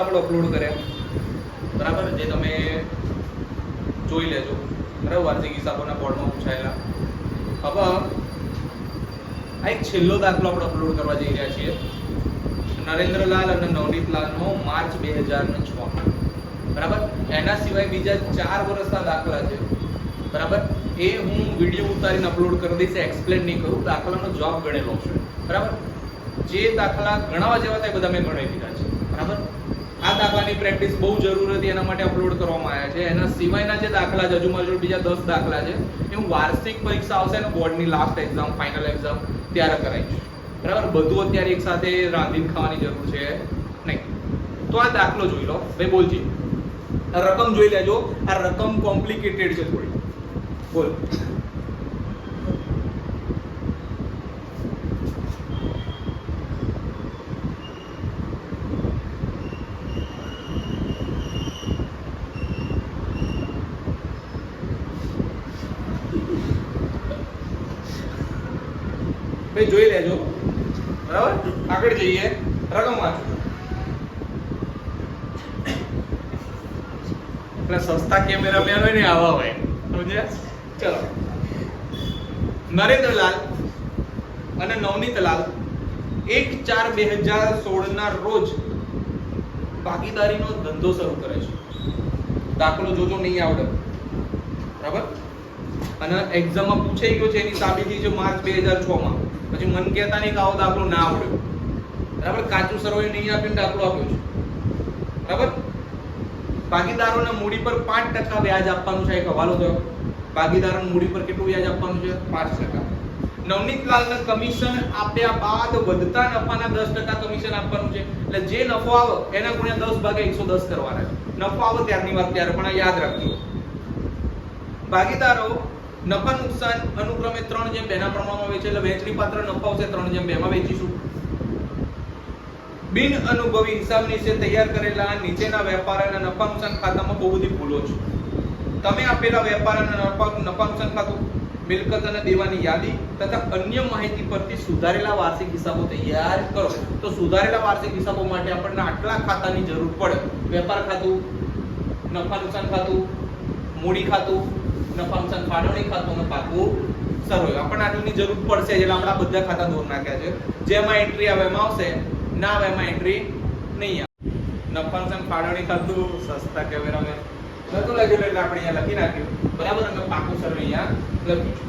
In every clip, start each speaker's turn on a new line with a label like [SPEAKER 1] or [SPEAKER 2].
[SPEAKER 1] આપણે અપલોડ કર્યા બરાબર, જે તમે જોઈ લેજો. બરાબર, વાર્ષિક હિસાબોના બોર્ડમાં પૂછાયેલા. હવે, આ એક છેલ્લો દાખલો આપણે અપલોડ કરવા જઈ રહ્યા છીએ. નરેન્દ્રલાલ અને નવનીતલાલનો માર્ચ બે હજાર છ. બરાબર? એના સિવાય બીજા ચાર વર્ષના દાખલા છે. બરાબર? એ હું વીડિયો ઉતારીને અપલોડ કરી દઈશ એક્સપ્લેન નહીં કરું. દાખલાનો જવાબ ગણેલો છે. બરાબર? જે દાખલા ગણાવા જેવા તે બધા મેં ગણાવી દીધા છે. બરાબર? આ દાખલાની પ્રેક્ટિસ બહુ જરૂર હતી, એના માટે અપલોડ કરવામાં આવ્યા છે. એના સિવાયના જે દાખલા છે હજુ મારી બીજા દસ દાખલા છે, એ હું વાર્ષિક પરીક્ષા આવશે ને બોર્ડની લાસ્ટ એક્ઝામ ફાઇનલ એક્ઝામ ત્યારે કરાવીશ. બરાબર? બધું અત્યારે એક સાથે રાંધીને ખાવાની જરૂર છે, નહીં. તો આ દાખલો જોઈ લો. ભાઈ, બોલજી. રકમ જોઈ લેજો. આ રકમ કોમ્પ્લિકેટેડ છે થોડી. બોલ ભાઈ જોઈ લેજો બરાબર આગળ જઈએ. રકમમાંથી એટલે સસ્તા કેમેરામેન હોય ને આવા હોય. સમજ્યા? ચલો. નરેન્દ્રલાલ અને નવનીતલાલ એક ચાર બે હજાર સોળના રોજ ભાગીદારીનો ધંધો શરૂ કરે છે. દાખલો જોજો, નહીં આવડે. બરાબર? અને એક્ઝામમાં પૂછાઈ ગયો છે એની સાબિતી છે માર્ચ બે હજાર છ માં. પછી મન કહેતા નહીં કે આવો દાખલો ના આવડ્યો. બરાબર? કાચું સરવાળે નહીં આપીને દાખલો આપ્યો છે. બરાબર? ભાગીદારોને મૂડી પર પાંચ ટકા વ્યાજ આપવાનું છે, એક હવાલો થયો ભાગીદારોને મૂડી પર કેટલું વ્યાજ આપવાનું છે? પાંચ ટકા. નવનીતલાલને કમિશન આપ્યા બાદ વધતા નફાના દસ ટકા કમિશન આપવાનું છે. એટલે જે નફો આવે, એના ગુણ્યા દસ ભાગે એકસો દસ કરવાના છે. નફો આવે ત્યારની વાત ત્યારે, પણ યાદ રાખજો. ભાગીદારો નફા નુકસાન અનુક્રમે ત્રણ જેમ બેના પ્રમાણમાં વેચે, એટલે વેચણી પાત્ર નફો આવશે ત્રણ જેમ બેમાં વેચીશું. બિન અનુભવી હિસાબ નીચે તૈયાર કરેલા નીચેના વેપાર અને નફા નુકસાન ખાતામાં બહુ બધી ભૂલો છે. તમે આપેલા વેપાર અને નફા નફા નુકસાન ખાતું, મિલકત અને દેવાની યાદી તથા અન્ય માહિતી પરથી સુધારેલા વાર્ષિક હિસાબો તૈયાર કરો. તો સુધારેલા વાર્ષિક હિસાબો માટે આપણને આટલા ખાતાની જરૂર પડે. વેપાર ખાતું નફા નુકસાન ખાતું, મૂડી ખાતું નફા નુકસાન ફાળવણી ખાતું અને પાકું સરવૈયો આપણને આટલીની જરૂર પડશે એટલે આપણા બધા ખાતા દોર નાખ્યા છે. જેમાં એન્ટ્રી આવે એમાં આવશે. ના આવે એમાં એન્ટ્રી નહીં આવે. નફા નુકસાન ફાળવણી થતું સસ્તા કેમેરામેન નતું લખેલું એટલે આપણે અહીંયા લખી નાખ્યું. બરાબર? અમે પાકું સર અહીંયા લખ્યું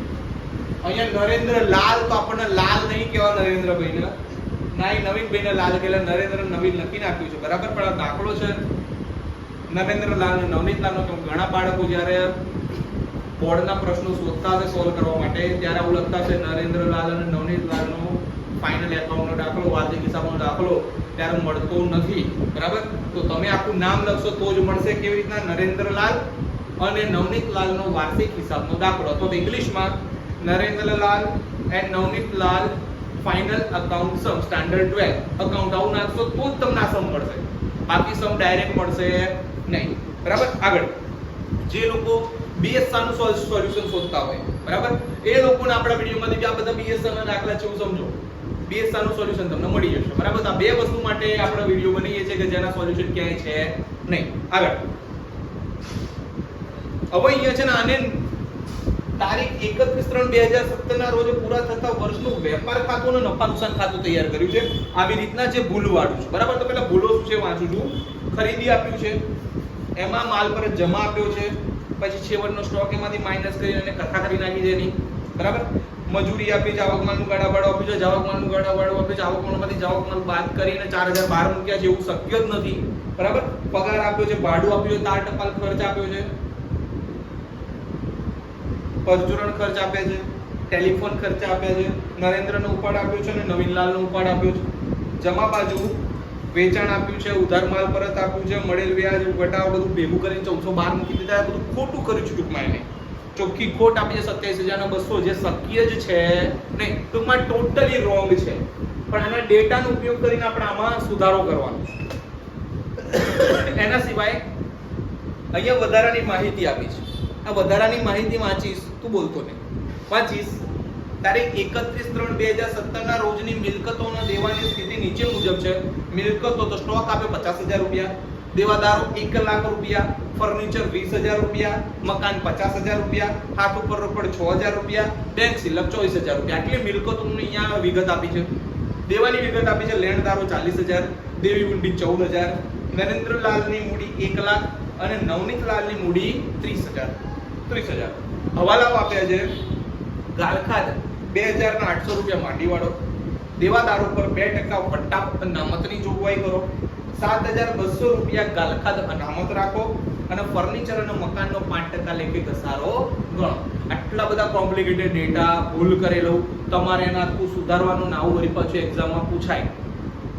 [SPEAKER 1] અહીંયા નરેન્દ્ર લાલ તો આપણને લાલ નહીં કહેવા નરેન્દ્રભાઈને. ના, એ નવીનભાઈને લાલ કહેલા નરેન્દ્ર નવીન લખી નાખ્યું છે. બરાબર? પણ આ દાખલો છે. નરેન્દ્રલાલ અને નવનીતલાલનો તો ઘણા બાળકો જ્યારે બોર્ડના પ્રશ્નો શોધતા હશે સોલ્વ કરવા માટે, ત્યારે આવું લખતા છે નરેન્દ્રલાલ અને નવનીતલાલનો ફાઇનલ એકાઉન્ટનો દાખલો, વાર્ષિક હિસાબનો દાખલો, ત્યારે મળતો નથી. બરાબર? તો તમે આખું નામ લખશો તો જ મળશે કેવી રીતના? નરેન્દ્રલાલ અને નવનીતલાલનો વાર્ષિક હિસાબનો દાખલો. અથવા ઇંગ્લિશમાં Narendralal and Navneetlal final account some standard 12 account આવું નાખશો તો જ તમને આ સમ મળશે. બાકી સમ ડાયરેક્ટ મળશે નહીં. બરાબર? આગળ. જે લોકો બીએસઆર સોલ્યુશન શોધતા હોય. બરાબર? એ લોકોને આપણા વિડીયોમાંથી આ બધા બીએસઆર ના દાખલા છે એવું સમજો. બીએસઆરનું સોલ્યુશન તમને મળી જશે. બરાબર? આ બે વસ્તુ માટે આપણે વીડિયો બનાવીએ છીએ કે જેના સોલ્યુશન ક્યાંય છે નહીં. આગળ. હવે અહીંયા છે ને આને તારીખ એકત્રીસ ત્રણ બે હજાર સત્તર ના રોજ પૂરા થતા વર્ષનું વેપાર ખાતું અને નફા નુકસાન ખાતું તૈયાર કર્યું છે. આવી રીતના જે ભૂલ વાળું છે. બરાબર? તો પેલા ભૂલો શું છે? વાંચું છું. ખરીદી આપ્યું છે. એમાં માલ પર જમા આપ્યો છે. પછી છેવટનો સ્ટોક એમાંથી માઇનસ કરીને એને કથા કરી નાખી એની બરાબર? મજૂરી આપી છે આવકમાલનું ગાડા ભાડું આપ્યું છે, જાવકમાલનું ગાડા ભાડું આપ્યું છે આવકમાલમાંથી જાવકમાલ બાદ કરીને ચાર હજાર બાર મૂક્યા એવું શક્ય જ નથી. બરાબર? પગાર આપ્યો છે, ભાડું આપ્યું છે, તાર ટપાલ ખર્ચ આપ્યો છે. પરચુરણ ખર્ચ આપ્યા છે, ટેલિફોન ખર્ચ આપ્યા છે, નરેન્દ્રનો ઉપાડ આપ્યો છે અને નવીનલાલનો ઉપાડ આપ્યો છે. જમા બાજુ વેચાણ આપ્યું છે, ઉધાર માલ પરત આપ્યું છે, મળેલ વ્યાજ, વટાવ બધું ભેગું કરીને ચૌદસો બાર મૂકી દીધા બધું ખોટું કર્યું છે ટૂંકમાં એને. ચોખ્ખી ખોટ આપી છે સત્યાવીસ હજાર બસો, જે શક્ય જ છે. ને ટૂંકમાં ટોટલી રોંગ છે. પણ આના ડેટાનો ઉપયોગ કરીને આપણે આમાં સુધારો કરવાનો એના સિવાય અહીંયા વધારાની માહિતી આપી છે. આ વધારાની માહિતી વાંચીશ, તું બોલતો નહીં. વાંચીશ. તારીખ એકત્રીસ ત્રણ બે હજાર સત્તરના રોજની મિલકતોના દેવાની સ્થિતિ નીચે મુજબ છે. મિલકતો તો સ્ટોક આપે પચાસ હજાર રૂપિયા. દેવાદારો એક લાખ રૂપિયા. ફર્નિચર વીસ હજાર રૂપિયા. મકાન પચાસ હજાર રૂપિયા. હાથ ઉપર રોકડ છ હજાર રૂપિયા. બેંક સિલક ચોવીસ હજાર રૂપિયા. આટલી મિલકતોની અહીંયા વિગત આપી છે. દેવાની વિગત આપી છે લેણદારો ચાલીસ હજાર, દેવી હુંડી ચૌદ હજાર, નરેન્દ્રલાલની મૂડી એક લાખ અને નવનીતલાલની મૂડી ત્રીસ હજાર. ત્રીસ હજાર. હવાલાઓ આપ્યા છે. ગાલખાદ બે હજાર ના આઠસો રૂપિયા માંડીવાળો. દેવાદારો પર બે ટકા પટ્ટા અનામતની જોગવાઈ કરો. સાત હજાર બસો રૂપિયા ગાલખાદ અનામત રાખો અને ફર્નિચર અને મકાનનો પાંચ ટકા લેખે ઘસારો ગણો. આટલા બધા કોમ્પ્લિકેટેડ ડેટા, ભૂલ કરેલો, તમારે એના સુધારવાનું નાવું વળી પાછું એક્ઝામમાં પૂછાય.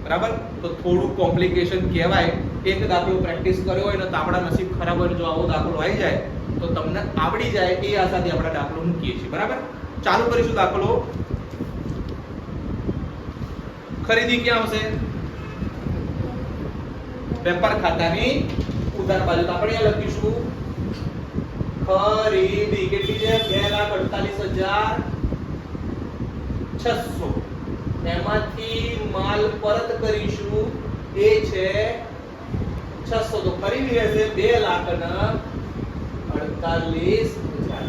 [SPEAKER 1] બરાબર? તો થોડું કોમ્પ્લિકેશન કહેવાય. એક દાખલો પ્રેક્ટિસ કર્યો હોય ને તો આપણા નસીબ ખરાબ હોય જો આવો દાખલો આવી જાય, તો તમને આવડી જાય એ આશાથી આપણે દાખલો મૂકીએ છીએ. બરાબર? ચાલુ કરીશું દાખલો. ખરીદી ક્યાં આવશે? વેપાર ખાતાની ઉધાર બાજુ. આપણે અહીંયા લખીશું, ખરીદી કેટલી છે? બે લાખ અડતાલીસ હજાર છસો. એમાંથી માલ પરત કરીશું, એ છે છસો. તો ખરીદી રહેશે બે લાખ ના અડતાલીસ હજાર.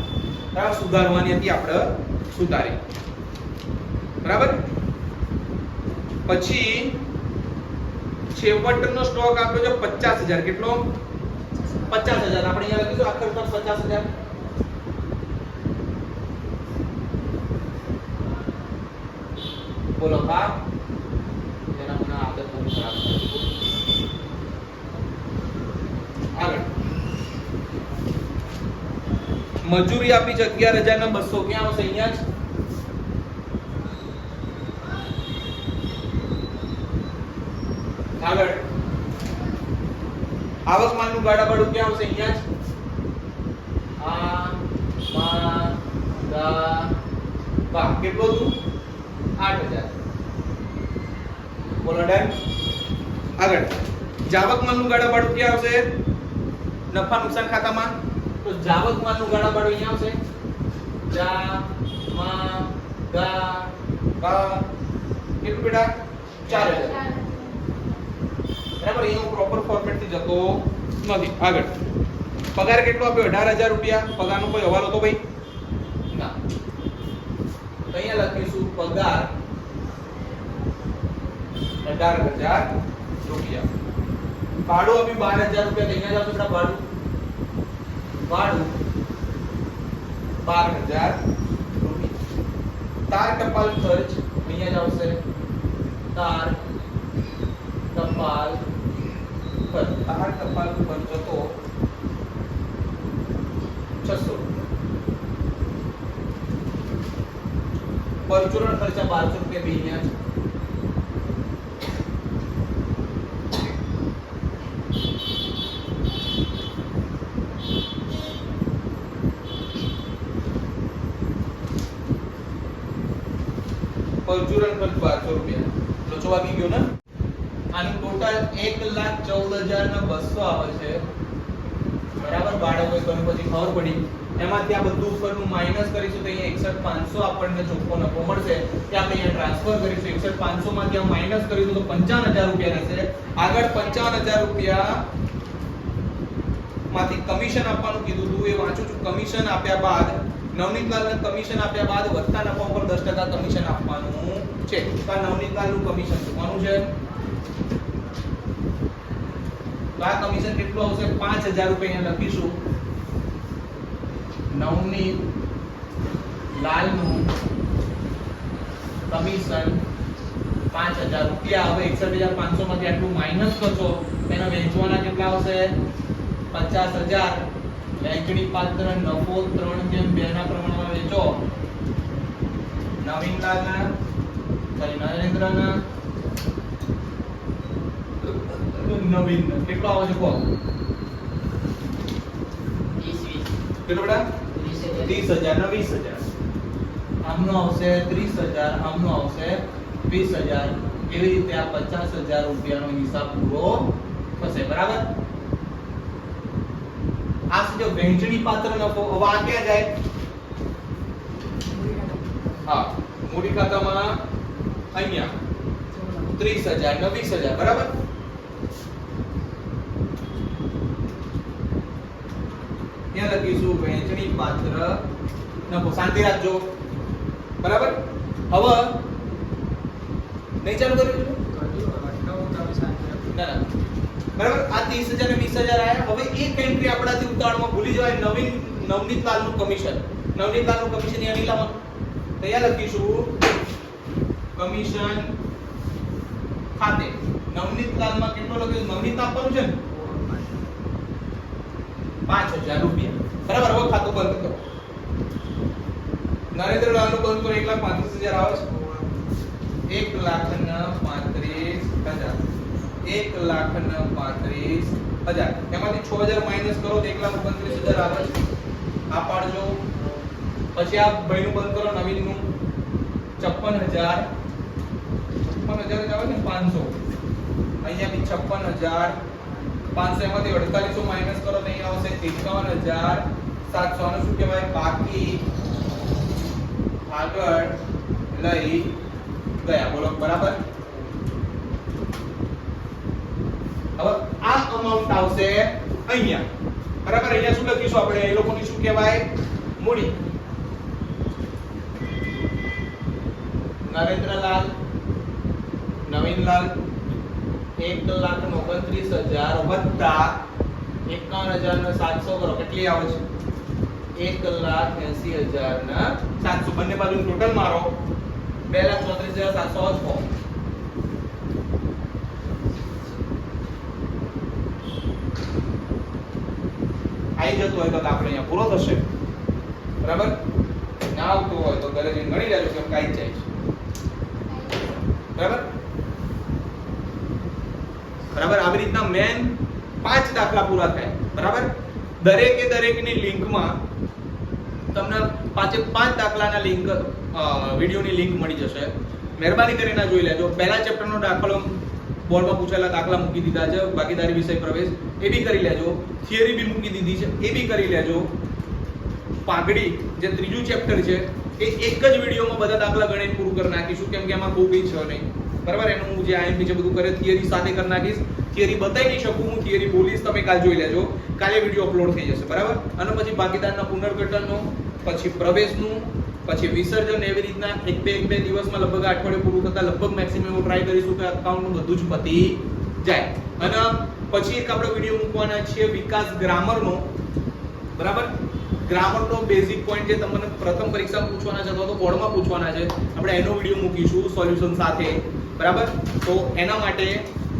[SPEAKER 1] સુધારવાની હતી આપણે સુધારી. બરાબર? પછી છેવટનો સ્ટોક આપ્યો છે પચાસ હજાર. કેટલો? પચાસ હજાર. આપણે અહીંયા લખીશું, આખર પર પચાસ હજાર. બોલો હા. જેના મને આદત થાય આગળ. મજૂરી આપી છે અગિયાર હજાર ને બસો. ક્યાં આવશે? અહીંયા જ? આગળ. આવક માલનું ગાડા ભાડું ક્યાં આવશે? અહીંયા જ? આ મા દા બા. કેટલો હતું? 8000 બોલો ડન. આગળ. જાવક માલનું ગાડા ભાડું ક્યાં આવશે? નફા નુકસાન ખાતામાં? તો જાવક માલનું ગાડા ભાડું અહીંયા આવશે. જા મા ગા બા. કેટલું બેટા? 4000 બરાબર એનો પ્રોપર ફોર્મેટથી જતો નથી. આગળ. પગાર કેટલો આપ્યો? અઢાર હજાર રૂપિયા. પગારનો કોઈ હવાલો તો ભાઈ? ના. તો અહીંયા લખીશું પગાર અઢાર હજાર રૂપિયા. ભાડું આપ્યું બાર હજાર રૂપિયા, તો અહીંયા જ આવશે બેટા ભાડું. ભાડું બાર હજાર રૂપિયા. તાર ટપાલ ખર્ચ અહીંયા જ આવશે. તાર ટપાલ પર બહાર ટપાલ પર જતો છસો પરચુરણ ખર્ચા બારસો રૂપિયા બી પરચુરણ ખર્ચ બારસો રૂપિયા. જવાબ આવી ગયો ને આનું ટોટલ એક લાખ ચૌદ હજાર ને બસો આવે છે. બરાબર? બાળકો ઘણું પછી ખબર પડી. એમાં ત્યાં બધું ઉપરનું માઇનસ કરીશું તો અહીંયા એકસઠ પાંચસો આપણને ચોખ્ખો નફો મળશે. કે આપણે અહીંયા ટ્રાન્સફર કરીશું. એકસઠ પાંચસો આ માઇનસ કરીશું તો પંચાવન હજાર રૂપિયા રહેશે. આગળ પંચાવન હજાર રૂપિયા કમિશન આપવાનું કીધું હતું. એ વાંચું છું. કમિશન આપ્યા બાદ, નવનીતલાલને કમિશન આપ્યા બાદ વધતા નફા ઉપર દસ ટકા કમિશન આપવાનું છે. તો આ નવનીતલાલનું કમિશન ચૂકવાનું છે? તો આ કમિશન કેટલું આવશે? પાંચ હજાર રૂપિયા અહીંયા લખીશું. નવની લાલનું કમિશન પાંચ હજાર રૂપિયા હવે એકસઠ હજાર પાંચસો માંથી આટલું માઇનસ કરશો એના વેચવાના કેટલા આવશે? પચાસ હજાર. વહેંચણી પાત્ર નફો ત્રણ જેમ બે ના પ્રમાણમાં વેચો. નવીનલાલના સોરી નરેન્દ્રના નવીન કેટલો આવે છે કહો કેટલો બેટા ત્રીસ હજાર ને વીસ હજાર આમનો આવશે ત્રીસ હજાર આમનો આવશે વીસ હજાર એવી રીતે આ પચાસ હજાર રૂપિયાનો હિસાબ પૂરો થશે બરાબર આ છે જો વહેંચણી પાત્ર નફો હવે આ ક્યાં જાય હા મૂડી ખાતામાં અહીંયા ત્રીસ હજાર ને વીસ હજાર બરાબર ત્યાં લખીશું વહેંચણી પાત્ર નફો શાંતિ રાખજો. બરાબર? હવે, નહીં ચાલુ કર્યું બરાબર? આ ત્રીસ હજાર ને 20000 આયા. હવે એક એન્ટ્રી આપણાથી ઉતાવળમાં ભૂલી જવાય. નવીન, નવનીત લાલનું કમિશન. નવનીત લાલનું કમિશન નહીં લાવવાનું તૈયાર લખીશું, કમિશન ખાતે. નવનીત લાલમાં કેટલો લખ્યું? નવનીત આપવાનું છે ને? 5000 રૂપિયા. બરાબર, હવે ખાતું બંધ કરો. નરેન્દ્ર લાલનું બંધ કરો, એક લાખ 35000 આવે છે. એક લાખ ને પાંત્રીસ હજાર. એક લાખ ને પાંત્રીસ હજાર. એમાંથી છ હજાર માઇનસ કરો તો એક લાખ ઓગણત્રીસ હજાર આવે છે. આ પાડજો. પછી આ ભાઈનું બંધ કરો, નવીનનું. છપ્પન હજાર. છપ્પન હજાર આવે ને, પાંચસો. અહીંયા બી છપ્પન હજાર. પાંચસો એમાંથી અડતાલીસો માઇનસ કરો તો અહીંયા આવશે એકાવન હજાર શું કહેવાય? બાકી આગળ લઈ ગયા. બોલો, બરાબર? હવે આ અમાઉન્ટ આવશે અહીંયા. બરાબર? અહીંયા શું લખીશું આપણે? એ લોકોની શું કહેવાય? મૂડી. નરેન્દ્રલાલ, નવીનલાલ એક લાખ ને ઓગણત્રીસ હજાર વત્તા એકાવન હજાર ને સાતસો કરો. કેટલી આવે છે? એક લાખ એસી હજાર ને સાતસો. બંને બાજુ ટોટલ મારો બે લાખ ચોત્રીસ હજાર સાતસો છ. આવી જતું હોય તો આપણે અહીંયા પૂરો થશે. બરાબર? ના આવતું હોય તો ઘરે જઈને ગણી લેજો કેમ કાંઈ જાય છે. બરાબર? બરાબર? આવી રીતના મેન પાંચ દાખલા પૂરા થાય. બરાબર? દરેકે દરેકની લિંકમાં તમને પાંચે પાંચ દાખલાના લિંક વિડીયોની લિંક મળી જશે. મહેરબાની કરીને જોઈ લેજો. પહેલા ચેપ્ટરનો દાખલો બોર્ડમાં પૂછેલા દાખલા મૂકી દીધા છે. ભાગીદારી વિષય પ્રવેશ. એ બી કરી લેજો. થિયરી બી મૂકી દીધી છે. એ બી કરી લેજો. પાઘડી, જે ત્રીજું ચેપ્ટર છે, એ એક જ વિડીયોમાં બધા દાખલા ગણિત પૂરું કરી નાખીશું. કેમ કે એમાં બહુ કંઈ છે નહીં. બરાબર? એનું હું જે આઈએમપી છે બધું કરે થિયરી સાથે કરી નાખીશ. થિયરી બતાવી નહીં શકું હું થિયરી બોલીશ, તમે કાલ જોઈ લેજો. કાલે વીડિયો અપલોડ થઈ જશે, બરાબર? અને પછી ભાગીદારના પુનર્ગઠનનો, પછી પ્રવેશનું, પછી વિસર્જન એવી રીતના એક બે એક બે દિવસમાં લગભગ અઠવાડિયું પૂરું થતા લગભગ મેક્સિમમ ટ્રાય કરીશું કે અકાઉન્ટનું બધું જ પતી જાય. અને પછી એક આપણે વીડિયો મૂકવાના છીએ વિકાસ ગ્રામરનો. બરાબર? ગ્રામરનો બેઝિક પોઈન્ટ જે તમને પ્રથમ પરીક્ષામાં પૂછવાના છે અથવા તો બોર્ડમાં પૂછવાના છે. આપણે એનો વીડિયો મૂકીશું સોલ્યુશન સાથે. બરાબર? તો એના માટે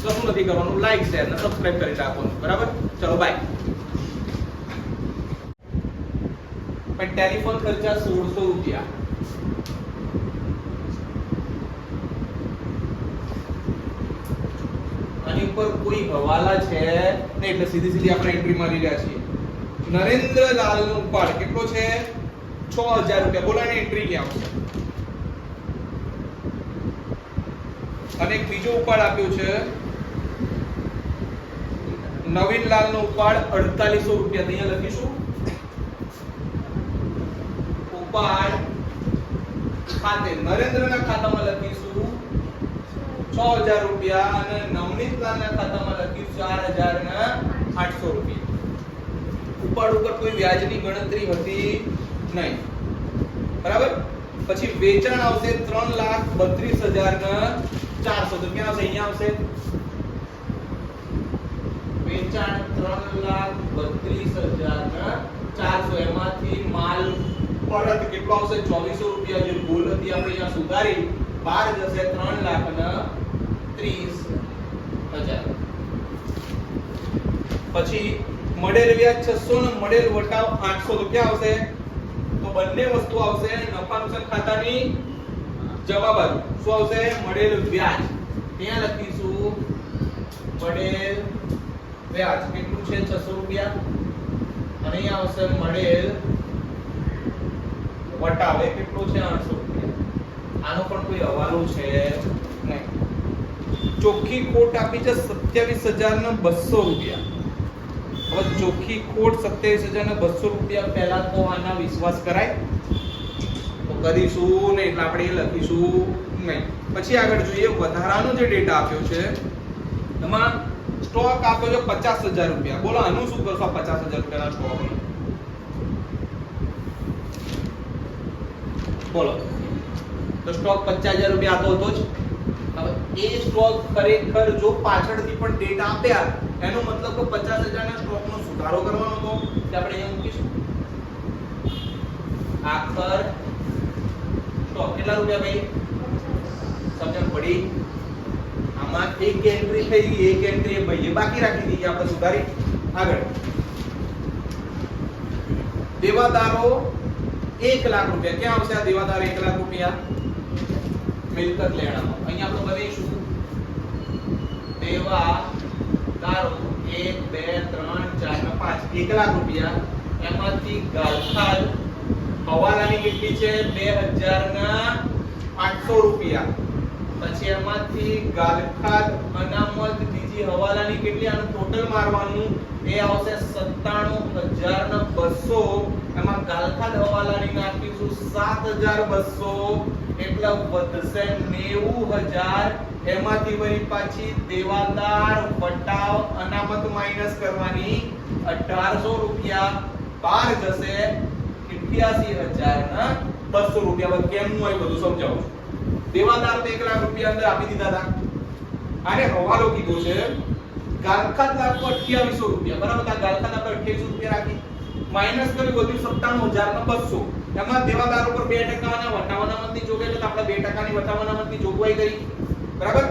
[SPEAKER 1] કશું નથી કરવાનું. લાઈક શેર અને સબસ્ક્રાઇબ કરી રાખવાનું બરાબર? ચલો બાય પણ ટેલિફોન ખર્ચા સોળસો રૂપિયા. આની ઉપર કોઈ હવાલા છે? નહીં, એટલે સીધી સીધી આપણે એન્ટ્રી મારી રહ્યા છીએ. નરેન્દ્રલાલ નો ઉપાડ કેટલો છે? છ હજાર રૂપિયા. બોલો એની એન્ટ્રી ક્યાં આવશે? અને એક બીજો ઉપાડ આપ્યો છે. નવીનલાલ નો ઉપાડ અડતાલીસો રૂપિયા. અહીંયા લખીશું. ઉપાડ ખાતે નરેન્દ્રના ખાતામાં લખીશું. છ હજાર રૂપિયા અને નવનીતલાલના ખાતામાં લખ્યું ચાર હજાર ને આઠસો રૂપિયા. ઉપાડ ઉપર કોઈ વ્યાજની ગણતરી હતી નહીં. બરાબર? પછી વેચાણ આવશે ત્રણ લાખ બત્રીસ હજાર ને ચારસો, તો ક્યાં આવશે? અહીંયા આવશે? વેચાણ ત્રણ લાખ બત્રીસ હજાર ચારસો, એમાંથી માલ પરત કેટલો આવશે? ચોવીસો રૂપિયા જે ભૂલ હતી આપણે અહીંયા સુધારી બાર જશે ત્રણ લાખ ને ત્રીસ હજાર. પછી મળેલ વ્યાજ છસો ને મળેલ વટાવ આઠસો, તો ક્યાં આવશે? તો બંને વસ્તુ આવશે નફા નુકસાન ખાતાની જવાબ આવ્યો શું આવશે? મળેલ વ્યાજ. ત્યાં લખીશું, મળેલ વ્યાજ. કેટલું છે? 600 રૂપિયા. અને અહીંયા આવશે મળેલ વટાવ. કેટલું છે? 800 રૂપિયા. આનો પણ કોઈ હવાલો છે? નહીં. ચોખ્ખી ખોટ આપી છે સત્યાવીસ હજાર ને બસો રૂપિયા. હવે ચોખ્ખી ને બસો રૂપિયા પહેલા તો આના વિશ્વાસ કરાય. કરીશું ને એટલે આપણે એ લખીશું નહીં. પછી આગળ જોઈએ, વધારાનો જે ડેટા આપ્યો છે, એમાં સ્ટોક આપ્યો છે પચાસ હજાર રૂપિયા. બોલો, આનું શું કરશો? પચાસ હજાર રૂપિયાના સ્ટોકનું બોલો. તો સ્ટોક પચાસ હજાર રૂપિયા આતો હતો જ. હવે એ સ્ટોક ખરેખર જો પાછળથી પણ ડેટા આપ્યા, એનો મતલબ કે પચાસ હજારના સ્ટોકનો સુધારો કરવાનો હતો કે આપણે અહીંયા મૂકીશું. આખર સ્ટોક કેટલા રૂપિયા ભાઈ? સમજણ પડી? આમાં એક એન્ટ્રી થઈ ગઈ, એક એન્ટ્રી ભાઈએ બાકી રાખી દીધી, આપણે સુધારી. આગળ. દેવાદારો એક લાખ રૂપિયા. ક્યાં આવશે આ દેવાદાર એક લાખ રૂપિયા? મિલકત લેણામાં. અહીંયા આપણે બનીશું દેવાદારો એક, બે, ત્રણ, ચાર, પાંચ. એક લાખ રૂપિયા. એમાંથી ગાલખાદ હવાલાની કેટલી છે બે હજાર ના આઠસો રૂપિયા. પછી એમાંથી ગાલખાત અનામત, બીજી હવાલાની કેટલી આનું ટોટલ મારવાનું? એ આવશે સત્તાણું હજાર ને એમાં ગાલખાત હવાલાની નાખીશું સાત હજાર બસો. એટલે વધશે નેવું હજાર. એમાંથી વળી પાછી દેવાદાર, વટાવ, અનામત માઇનસ કરવાની અઢારસો રૂપિયા. બાર જશે ના બસો રૂપિયા. કેમનું હોય બધું સમજાવું દેવાદાર તો એક લાખ રૂપિયા અંદર આપી દીધા હતા. આને હવાલો કીધો છે, ગાલખાત લાખો અઠ્યાવીસો રૂપિયા. બરાબર, આ ગાલખાત આપણે અઠ્યાવીસો રૂપિયા રાખી. માઇનસ કર્યું વધ્યું સત્તાણું હજાર ને બસો. એમાં દેવાદાર ઉપર બે ટકાના વટાવાના મતની જોગવાઈ, એટલે આપણે બે ટકાની વટાવાના મતની જોગવાઈ કરી. બરાબર?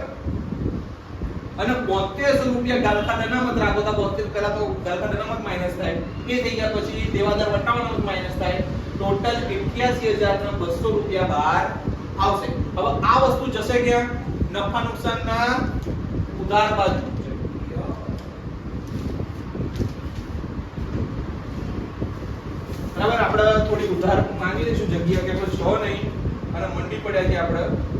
[SPEAKER 1] અને 72 રૂપિયા ગાલખાત અનામત રાખો તો 72 પહેલા તો ગાલખાત અનામત માઇનસ થાય. એ થઈ ગયા પછી દેવાદર વટાવાના મત માઇનસ થાય. ટોટલ 81200 રૂપિયા બહાર આવશે. હવે આ વસ્તુ જશે ક્યાં? નફા નુકસાનના ઉધાર બાજુ. બરાબર, આપણે થોડી ઉધાર માંગી લઈશું. જગ્યા કે છો નહીં. અને મંડી પડ્યા છે આપણે.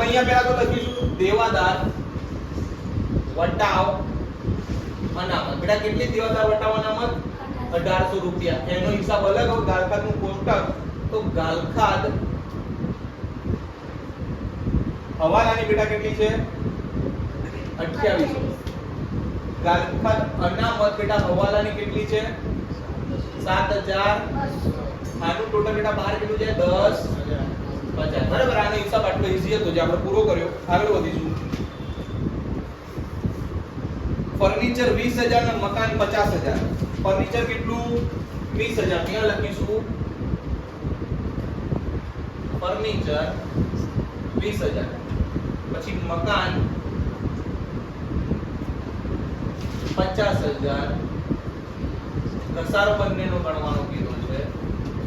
[SPEAKER 1] હવે અહીંયા પહેલા તો લખીશું, દેવાદાર, વટાવ, અનામત. બેટા, કેટલી દેવાદાર, વટાવ, અનામત? 1800 રૂપિયા. એનો હિસાબ અલગ હોય ગાલખાદનું કોષ્ટક. તો ગાલખાદ હવાલાની બેટા કેટલી છે? 2800 ગાલખાદ અનામત, બેટા, હવાલાની કેટલી છે? 7000 આનું ટોટલ બેટા બહાર કેટલું છે? 10 પચાસ બરાબર, આનો હિસાબ આટલો ઈઝી હતો જે આપણે પૂરો કર્યો. આગળ વધીશું. ફર્નિચર 20000 ને મકાન 50000 ફર્નિચર કેટલું? 20000 અહીંયા લખીશું. ફર્નિચર 20000 પછી મકાન 50000 ઘસારો બંનેનો ગણવાનો કીધો છે.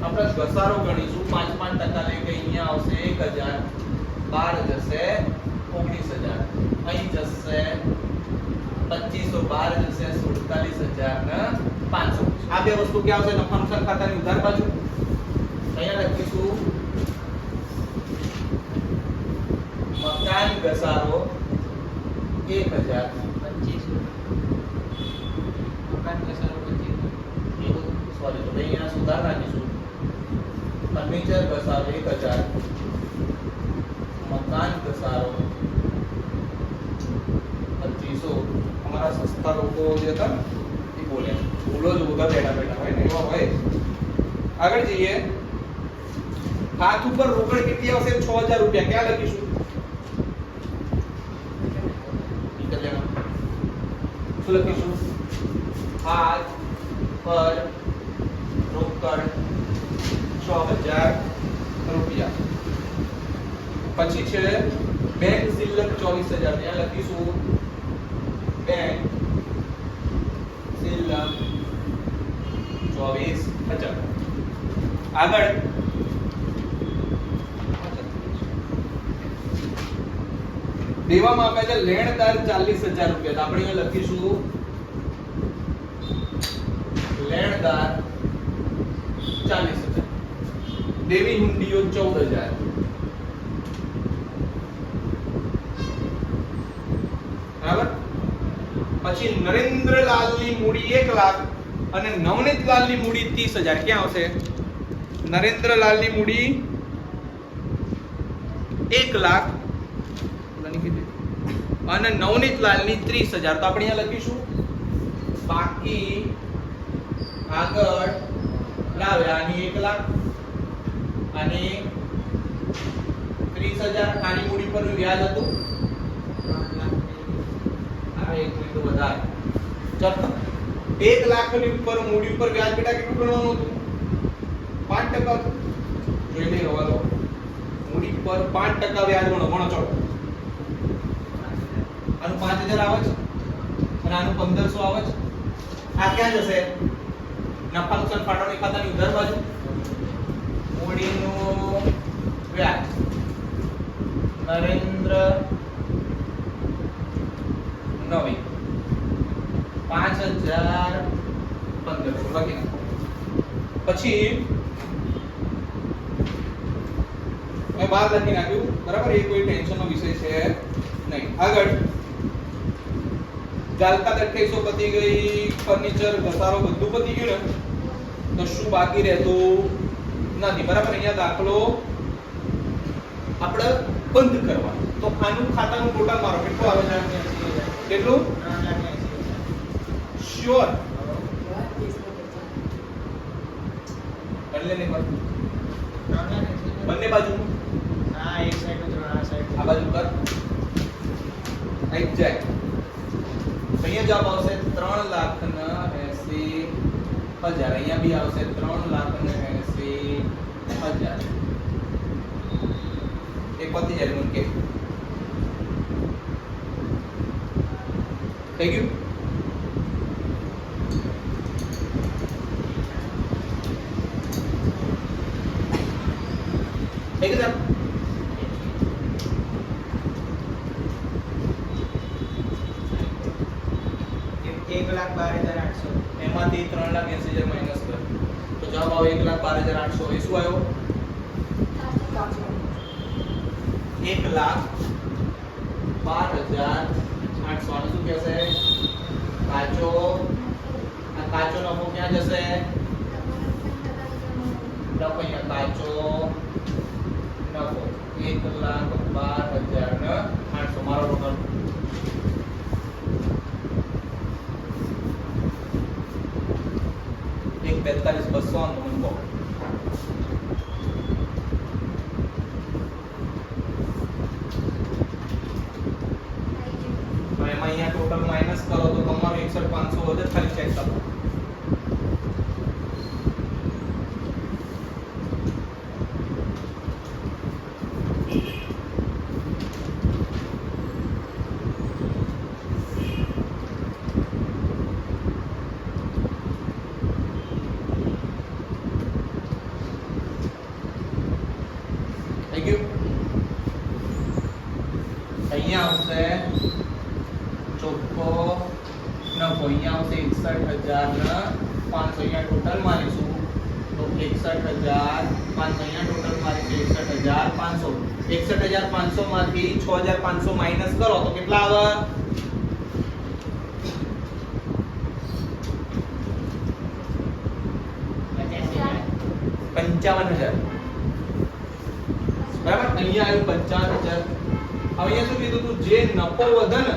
[SPEAKER 1] આપણે ઘસારો ગણીશું. પાંચ પાંચ ટકા લઈ કે અહીંયા આવશે એક હજાર. બાર જશે ઓગણીસ હજાર. અહીં જશે પચીસો બાર જશે સુડતાલીસ હજાર ને પાંચસો. આ બે વસ્તુ ક્યાં આવશે? નફા નુકસાન ખાતાની ઉધાર બાજુ. અહીંયા લખીશું. મકાન ઘસારો એક હજાર. મકાન ઘસારો પચીસ. સોરી તો અહીંયા સુધાર રાખીશું ફર્નિચર ઘસારો એક હજાર મકાન ઘસારો પચીસો. અમારા સસ્તા લોકો જે હતા એ બોલ્યા ભૂલો જ બધા બેઠા બેઠા હોય ને. એવા હોય આગળ જઈએ. હાથ ઉપર રોકડ કેટલી આવશે છ હજાર રૂપિયા. ક્યાં લખીશું. શું લખીશું? હાથ પર રોકડ છ. હજાર રૂપિયા પછી છે બેંક શિલ્લક ચોવીસ હજાર. ત્યાં લખીશું બેંક શિલ્લક ચોવીસ હજાર. આગળ. દેવામાં આપ્યા છે લેણદાર ચાલીસ હજાર રૂપિયા. આપણે અહીંયા લખીશું લેણદાર ચાલીસ દેવી હુંડીઓ ચૌદ હજાર. બરાબર? પછી નરેન્દ્રલાલની મૂડી એક લાખ અને નવનીતલાલની મૂડી ત્રીસ હજાર. ક્યાં આવશે? નરેન્દ્રલાલની મૂડી એક લાખ અને નવનીતલાલની ત્રીસ હજાર. તો આપણે અહીંયા લખીશું. બાકી આગળ લાવ્યા એક લાખ. અને ત્રીસ હજાર આની મૂડી પર વ્યાજ હતું. આ એક મિનિટ વધારે. ચલ. એક લાખની ઉપર મૂડી ઉપર વ્યાજ બેટા કેટલું ગણવાનું હતું? પાંચ ટકા જોઈ લઈ હવા લો મૂડી પર પાંચ ટકા વ્યાજ ગણો ગણો, ચલો. આનું પાંચ હજાર આવે છે? અને આનું પંદરસો આવે છે? આ ક્યાં જશે? નફા નુકસાન ફાળવણી ખાતાની ઉધાર બાજુ? મેં બાર લખી નાખ્યું. બરાબર? એ કોઈ ટેન્શનનો વિષય છે નહીં. આગળ. ગાલકા અઠ્યાવીસો પતી ગઈ, ફર્નિચર, ઘસારો બધું પતી ગયું ને, તો શું બાકી રહેતું? નથી. બરાબર? અહીંયા દાખલો આપણે બંધ કરવા. તો આનું ખાતાનું ટોટલ મારો. કેટલું આવે છે? કેટલું? શ્યોર બંને બાજુ બંને બાજુ? આ બાજુ પર આવી જાય. તો અહીંયા જવાબ આવશે ત્રણ લાખ ને એસી હજાર. અહીંયા બી આવશે ત્રણ લાખ ને હજાર એ પતી જાય મને કે થઈ ગયું થઈ ગયું સાહેબ?
[SPEAKER 2] એક લાખ બાર હજાર આઠસો
[SPEAKER 1] એમાંથી ત્રણ લાખ એસી હજાર માઇનસ કર તો જવાબ આવે એક લાખ બાર હજાર આઠસો એ શું આવ્યો એક લાખ બાર હજાર આઠસો આનું શું કહેશે કાચો આ કાચો નફો ક્યાં જશે લખો અહીંયા કાચો નફો એક લાખ બાર હજાર ને આઠસો મારો ટોટલ એક બેતાલીસ બસો તો એમાં અહીંયા ટોટલ માઇનસ કરો તો તમારું એકસઠ પાંચસો વધે ખાલી ચેક કરો થઈ ગયું અહીંયા આવશે ચોખ્ખો નફો અહીંયા આવશે એકસઠ હજાર પાંચસો અહીંયા ટોટલ મારીશું. તો એકસઠ હજાર પાંચસો અહીંયા ટોટલ મારીશું. એકસઠ હજાર પાંચસો. એકસઠ હજાર પાંચસો માંથી છ હજાર પાંચસો માઇનસ કરો તો કેટલા આવે? પંચાવન હજાર. બરાબર? અહીંયા આવ્યું પંચાવન હજાર. હવે અહીંયા શું કીધું તું? જે નફો વધે ને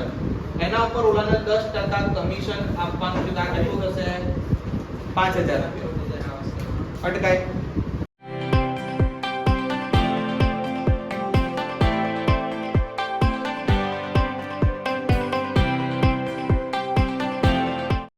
[SPEAKER 1] એના ઉપર ઓલાને દસ ટકા કમિશન આપવાનું છે. કેટલું થશે? પાંચ હજાર અટકાય.